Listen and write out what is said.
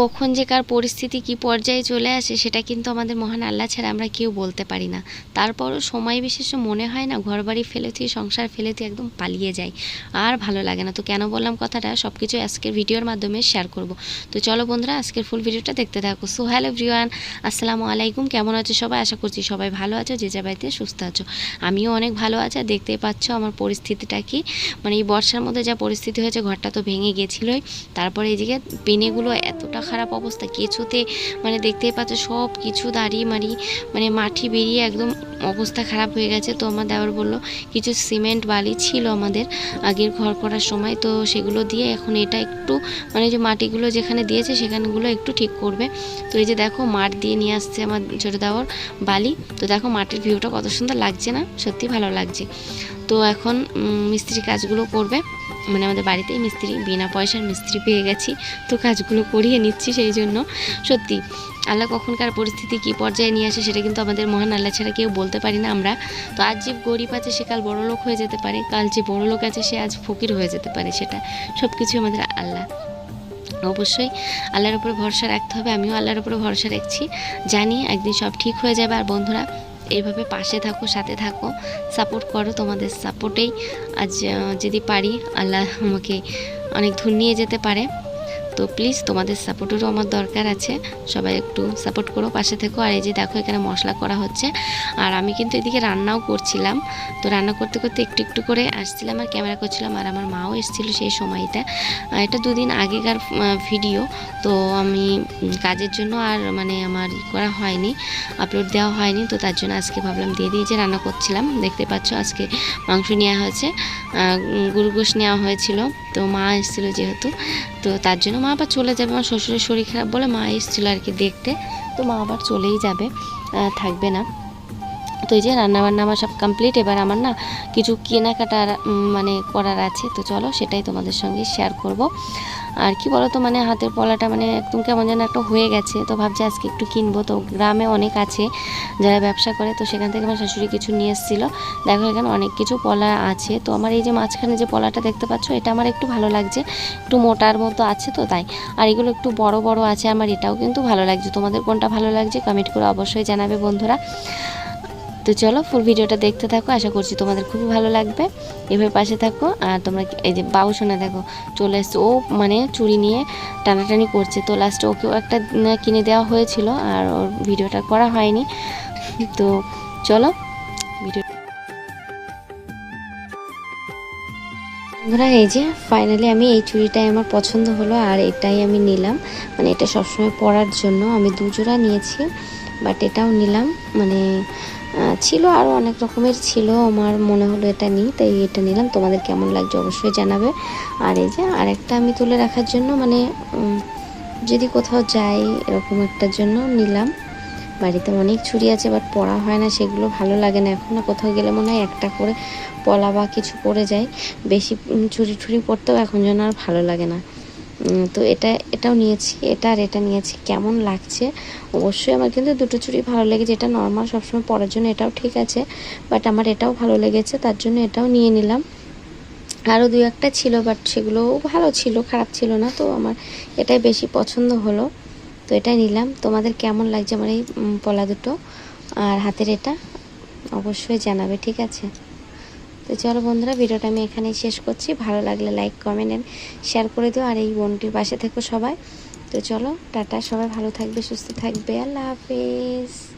কখন যে কার পরিস্থিতি, কি পর্যায়ে চলে আসে, সেটা কিন্তু আমাদের মহান আল্লাহ ছাড়া আমরা কেউ বলতে পারি না। তারপরও সময় বিশেষে মনে হয় না ঘর বাড়ি ফেলে তুই সংসার ফেলে তুই একদম পালিয়ে যাই আর ভালো লাগে না। তো কেন বললাম কথাটা? সব কিছু আজকের ভিডিওর মাধ্যমে শেয়ার করব। তো চলো বন্ধুরা, আজকের ফুল ভিডিওটা দেখতে থাকো। সো হ্যালো এভরিওয়ান আসসালামু আলাইকুম। কেমন আছো সবাই? আশা করছি সবাই ভালো আছো, যে যা বাড়িতে সুস্থ আছো। আমিও অনেক ভালো আছি। আর দেখতেই পাচ্ছ আমার পরিস্থিতিটা কি? মানে এই বর্ষার মধ্যে যা পরিস্থিতি হয়েছে, ঘরটা তো ভেঙে গেছিলোই। তারপরে এইদিকে পেনেগুলো এতটা খারাপ অবস্থা। কিছুতে মানে দেখতেই পাচ্ছ সব কিছু দাঁড়িয়ে মারি মানে মাটি বেরিয়ে একদম অবস্থা খারাপ হয়ে গেছে। তো আমার দেওয়ার বলল, কিছু সিমেন্ট বালি ছিল আমাদের আগের ঘর করার সময়, তো সেগুলো দিয়ে এখন এটা একটু মানে যে মাটিগুলো যেখানে দিয়েছে সেখানগুলো একটু ঠিক করবে। তো এই যে দেখো মাঠ দিয়ে নিয়ে আসছে আমার ছোটো দেওয়ার বালি। তো দেখো মাটির ভিউটা কত সুন্দর লাগছে না? সত্যি ভালো লাগছে। তো এখন মিস্ত্রি কাজগুলো করবে। মানে আমাদের বাড়িতেই মিস্ত্রি, বিনা পয়সার মিস্ত্রি পেয়ে গেছি। তো কাজগুলো করিয়ে নিচ্ছি সেই জন্য। সত্যি, আল্লাহ কখনকার পরিস্থিতি কী পর্যায়ে নিয়ে আসে সেটা কিন্তু আমাদের মহান আল্লাহ ছাড়া কেউ বলতে পারি না আমরা। তো আজ যে গরিব আছে সে কাল বড় লোক হয়ে যেতে পারে, কাল যে বড় লোক আছে সে আজ ফকির হয়ে যেতে পারে সেটা। সব কিছু আমাদের আল্লাহ। অবশ্যই আল্লাহর উপরে ভরসা রাখতে হবে, আমিও আল্লাহর উপরে ভরসা রাখছি। জানি একদিন সব ঠিক হয়ে যাবে। আর বন্ধুরা এইভাবে পাশে থাকো, সাথে থাকো সাপোর্ট করো তোমাদের সাপোর্টেই আজ যদি পারি, আল্লাহ আমাকে অনেক দূর নিয়ে যেতে পারে। তো প্লিজ তোমাদের সাপোর্টেরও আমার দরকার আছে। সবাই একটু সাপোর্ট করো পাশে থেকো। আর এই যে দেখো এখানে মশলা করা হচ্ছে। আর আমি কিন্তু এদিকে রান্নাও করছিলাম। তো রান্না করতে করতে একটু একটু করে আসছিলাম আর ক্যামেরা করছিলাম আর আমার মাও এসেছিল সেই সময়টা। এটা দুদিন আগেকার ভিডিও তো আমি কাজের জন্য আর মানে আমার করা হয়নি আপলোড দেওয়া হয়নি। তো তার জন্য আজকে ভাবলাম দিয়ে দিয়ে যে রান্না করছিলাম। দেখতে পাচ্ছ আজকে মাংস নেওয়া হয়েছে। আহ, উম, গরু গোশ নেওয়া হয়েছিল। তো মা এসেছিল যেহেতু, তো তার জন্য মা আবার চলে যাবে। আমার শ্বশুরের শরীর খারাপ বলে মা এসেছিল আর কি দেখতে। তো মা আবার চলেই যাবে থাকবে না। তো এই যে রান্নাবান্না আমার সব কমপ্লিট এবার আমার না কিছু কেনাকাটার মানে করার আছে। তো চলো সেটাই তোমাদের সঙ্গে শেয়ার করব। আর কি বলো তো মানে হাতের পলাটা মানে একদম কেমন যেন একটা হয়ে গেছে। তো ভাবছি আজকে একটু কিনবো। তো গ্রামে অনেক আছে যারা ব্যবসা করে। তো সেখান থেকে আমার শাশুড়ি কিছু নিয়ে এসেছিল। দেখো, এখানে অনেক কিছু পলা আছে। তো আমার এই যে মাঝখানে যে পলাটা দেখতে পাচ্ছ, এটা আমার একটু ভালো লাগছে। একটু মোটার মতো আছে তো তাই। আর এগুলো একটু বড় বড় আছে। আমার এটাও কিন্তু ভালো লাগছে। তোমাদের কোনটা ভালো লাগছে কমেন্ট করে অবশ্যই জানাবে বন্ধুরা। তো চলো ফুল ভিডিওটা দেখতে থাকো, আশা করছি তোমাদের খুবই ভালো লাগবে। এভাবে পাশে থাকো, আর তোমরা এই যে বাবু শোনা দেখো, চলে এসছে। ও মানে চুরি নিয়ে টানাটানি করছে। তো লাস্টে ওকেও একটা কিনে দেওয়া হয়েছিল, আর ওর ভিডিওটা করা হয়নি। তো চলো ভিডিও বন্ধুরা, এই যে ফাইনালি আমি এই চুড়িটাই আমার পছন্দ হলো, আর এটাই আমি নিলাম। মানে এটা সবসময় পরার জন্য আমি দুজোড়া নিয়েছি। বাট এটাও নিলাম। মানে ছিল আরও অনেক রকমের ছিল, আমার মনে হলো এটা নিই, তাই এটা নিলাম। তোমাদের কেমন লাগছে অবশ্যই জানাবে। আর এই যে আরেকটা আমি তুলে রাখার জন্য মানে যদি কোথাও যাই এরকম একটার জন্য নিলাম। বাড়িতে অনেক ছুরি আছে বাট পড়া হয় না, সেগুলো ভালো লাগে না। এখন না, কোথাও গেলে মনে হয় একটা করে পলা বা কিছু পরে যায়। বেশি ছুরি চুরি টুরি পরতেও এখন যেন আর ভালো লাগে না। তো এটা, এটাও নিয়েছি, এটা আর এটা নিয়েছি, কেমন লাগছে? অবশ্যই আমার কিন্তু দুটো চুড়ি ভালো লেগেছে, এটা নর্মাল সবসময় পরার জন্য এটাও ঠিক আছে বাট আমার এটাও ভালো লেগেছে, তার জন্য এটাও নিয়ে নিলাম। আরও দু একটা ছিল বাট সেগুলোও ভালো ছিল, খারাপ ছিল না, তো আমার এটাই বেশি পছন্দ হলো, তো এটাই নিলাম। তোমাদের কেমন লাগছে আমার এই পলা দুটো? আর হাতের এটা? অবশ্যই জানাবে, ঠিক আছে? তো চলো বন্ধুরা, ভিডিওটা আমি এখানেই শেষ করছি। ভালো লাগলে লাইক কমেন্ট এন্ড শেয়ার করে দিও। আর এই বোনটির পাশে থেকো সবাই। তো চলো, টাটা, সবাই ভালো থাকবে, সুস্থ থাকবে। আল্লাহ হাফেজ।